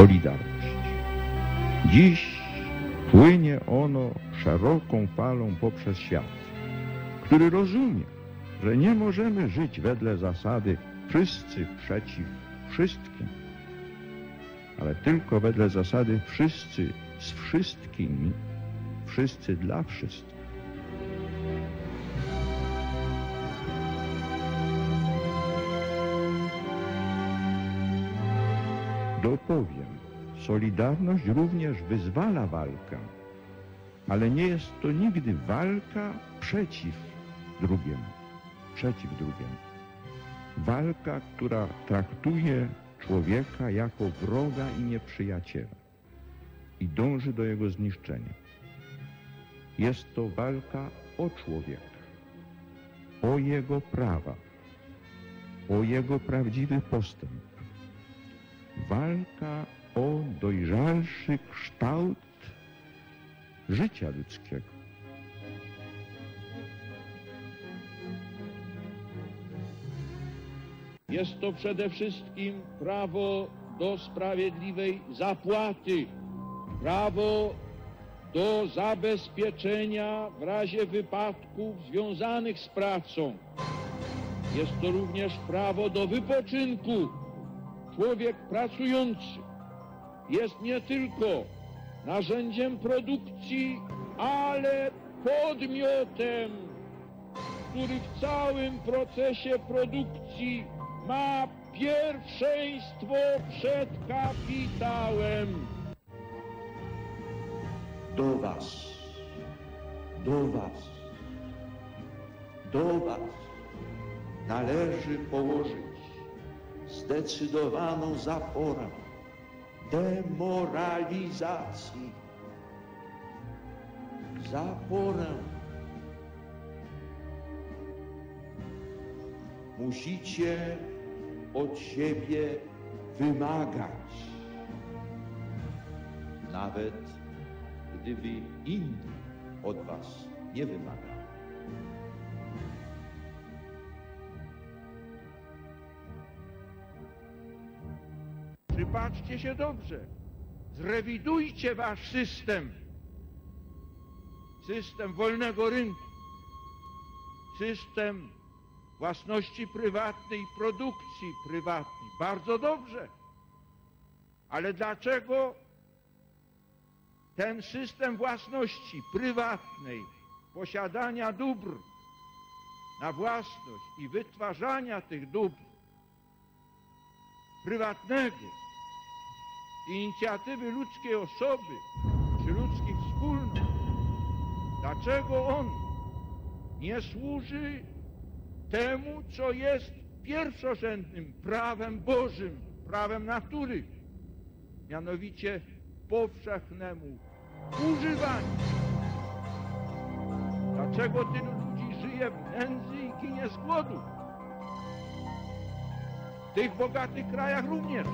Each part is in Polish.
Solidarność. Dziś płynie ono szeroką falą poprzez świat, który rozumie, że nie możemy żyć wedle zasady wszyscy przeciw wszystkim, ale tylko wedle zasady wszyscy z wszystkimi, wszyscy dla wszystkich. Dopowiem, Solidarność również wyzwala walkę, ale nie jest to nigdy walka przeciw drugiemu, przeciw drugiemu. Walka, która traktuje człowieka jako wroga i nieprzyjaciela i dąży do jego zniszczenia. Jest to walka o człowieka, o jego prawa, o jego prawdziwy postęp. Walka o dojrzalszy kształt życia ludzkiego. Jest to przede wszystkim prawo do sprawiedliwej zapłaty, prawo do zabezpieczenia w razie wypadków związanych z pracą. Jest to również prawo do wypoczynku. Człowiek pracujący jest nie tylko narzędziem produkcji, ale podmiotem, który w całym procesie produkcji ma pierwszeństwo przed kapitałem. do Was, do Was, do Was należy położyć zdecydowaną zaporę demoralizacji. Zaporę. Musicie od siebie wymagać. Nawet gdyby inni od Was nie wymagali. Przypatrzcie się dobrze. Zrewidujcie wasz system. System wolnego rynku. System własności prywatnej i produkcji prywatnej. Bardzo dobrze. Ale dlaczego ten system własności prywatnej, posiadania dóbr na własność i wytwarzania tych dóbr prywatnego, inicjatywy ludzkiej osoby czy ludzkich wspólnot, dlaczego on nie służy temu, co jest pierwszorzędnym prawem Bożym, prawem natury, mianowicie powszechnemu używaniu. Dlaczego tylu ludzi żyje w nędzy i ginie z głodu? W tych bogatych krajach również.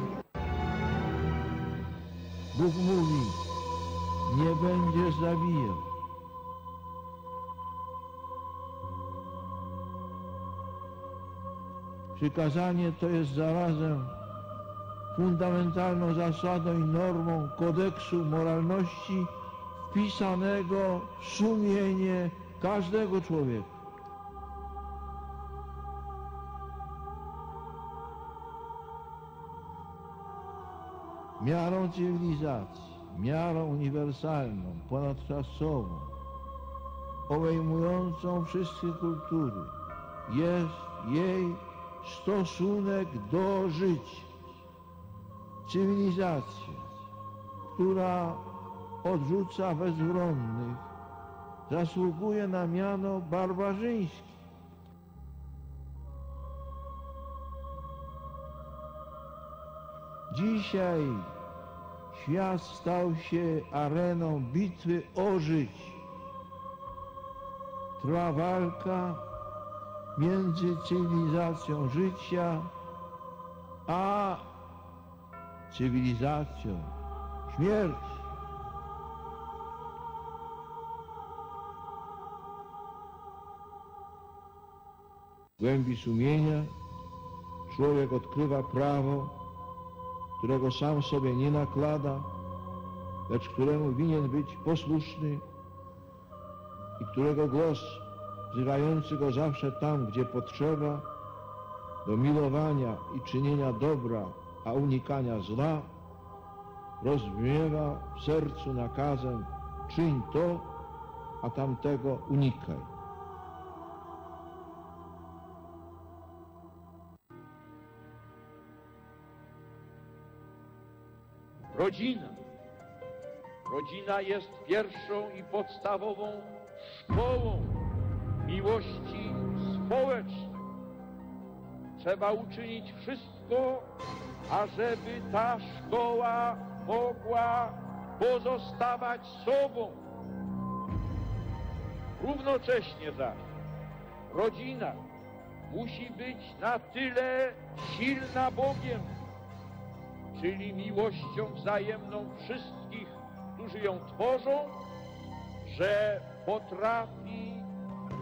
Bóg mówi, nie będziesz zabijał. Przykazanie to jest zarazem fundamentalną zasadą i normą kodeksu moralności wpisanego w sumienie każdego człowieka. Miarą cywilizacji, miarą uniwersalną, ponadczasową, obejmującą wszystkie kultury, jest jej stosunek do życia. Cywilizacja, która odrzuca bezbronnych, zasługuje na miano barbarzyńskie. Dzisiaj świat stał się areną bitwy o życie. Trwa walka między cywilizacją życia a cywilizacją śmierci. W głębi sumienia człowiek odkrywa prawo, którego sam sobie nie nakłada, lecz któremu winien być posłuszny i którego głos wzywający go zawsze tam, gdzie potrzeba, do milowania i czynienia dobra, a unikania zła, rozbrzmiewa w sercu nakazem czyń to, a tamtego unikaj. Rodzina. Rodzina jest pierwszą i podstawową szkołą miłości społecznej. Trzeba uczynić wszystko, ażeby ta szkoła mogła pozostawać sobą. Równocześnie zaś rodzina musi być na tyle silna Bogiem, czyli miłością wzajemną wszystkich, którzy ją tworzą, że potrafi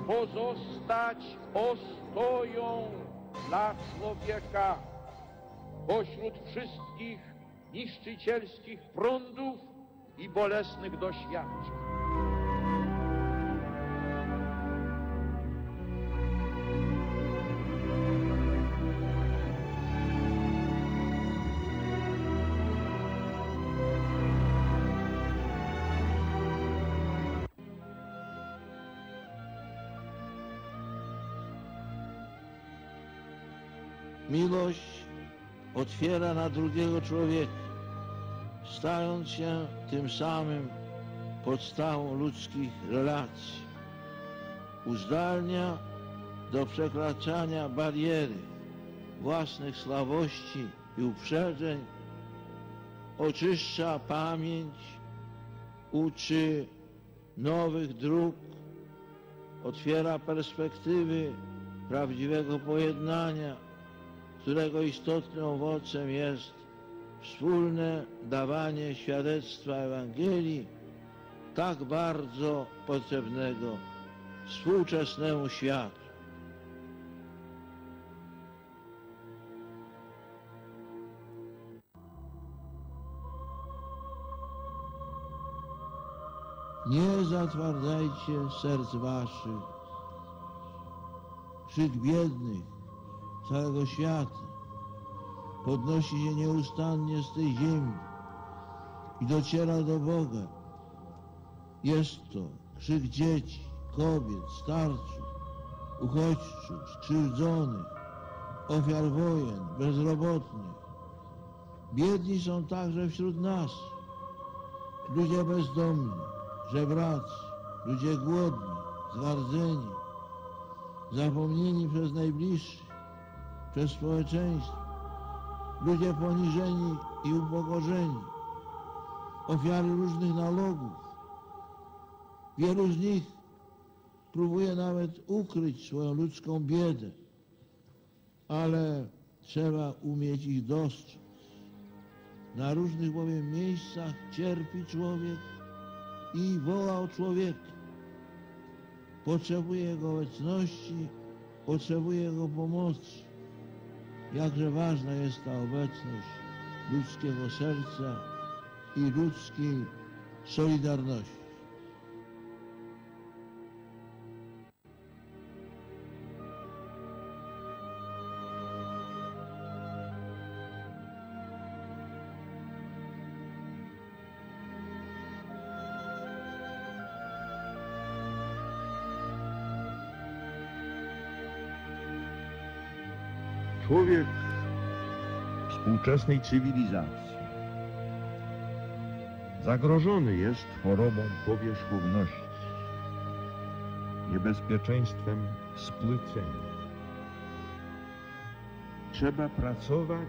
pozostać ostoją dla człowieka pośród wszystkich niszczycielskich prądów i bolesnych doświadczeń. Miłość otwiera na drugiego człowieka, stając się tym samym podstawą ludzkich relacji. Uzdalnia do przekraczania bariery własnych słabości i uprzedzeń, oczyszcza pamięć, uczy nowych dróg, otwiera perspektywy prawdziwego pojednania, którego istotnym owocem jest wspólne dawanie świadectwa Ewangelii, tak bardzo potrzebnego współczesnemu światu. Nie zatwardzajcie serc waszych, krzyk biednych, całego świata. Podnosi się nieustannie z tej ziemi i dociera do Boga. Jest to krzyk dzieci, kobiet, starców, uchodźców, skrzywdzonych, ofiar wojen, bezrobotnych. Biedni są także wśród nas. Ludzie bezdomni, żebracy, ludzie głodni, zgardzeni, zapomnieni przez najbliższych przez społeczeństwo, ludzie poniżeni i upokorzeni, ofiary różnych nalogów. Wielu z nich próbuje nawet ukryć swoją ludzką biedę, ale trzeba umieć ich dostrzec. Na różnych bowiem miejscach cierpi człowiek i woła o człowieka. Potrzebuje jego obecności, potrzebuje jego pomocy jakże ważna jest ta obecność ludzkiego serca i ludzkiej solidarności. Człowiek współczesnej cywilizacji zagrożony jest chorobą powierzchowności, niebezpieczeństwem spłycenia. Trzeba pracować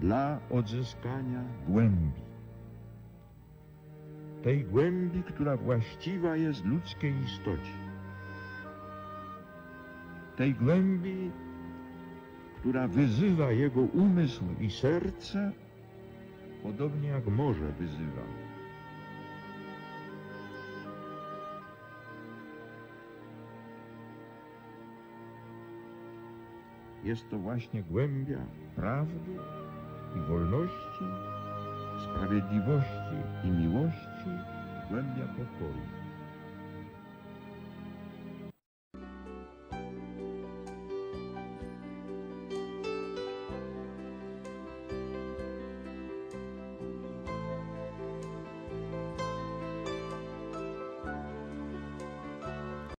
dla odzyskania głębi. Tej głębi, która właściwa jest ludzkiej istocie. Tej głębi, która wyzywa jego umysł i serce, podobnie jak morze wyzywa. Jest to właśnie głębia prawdy i wolności, sprawiedliwości i miłości, głębia pokoju.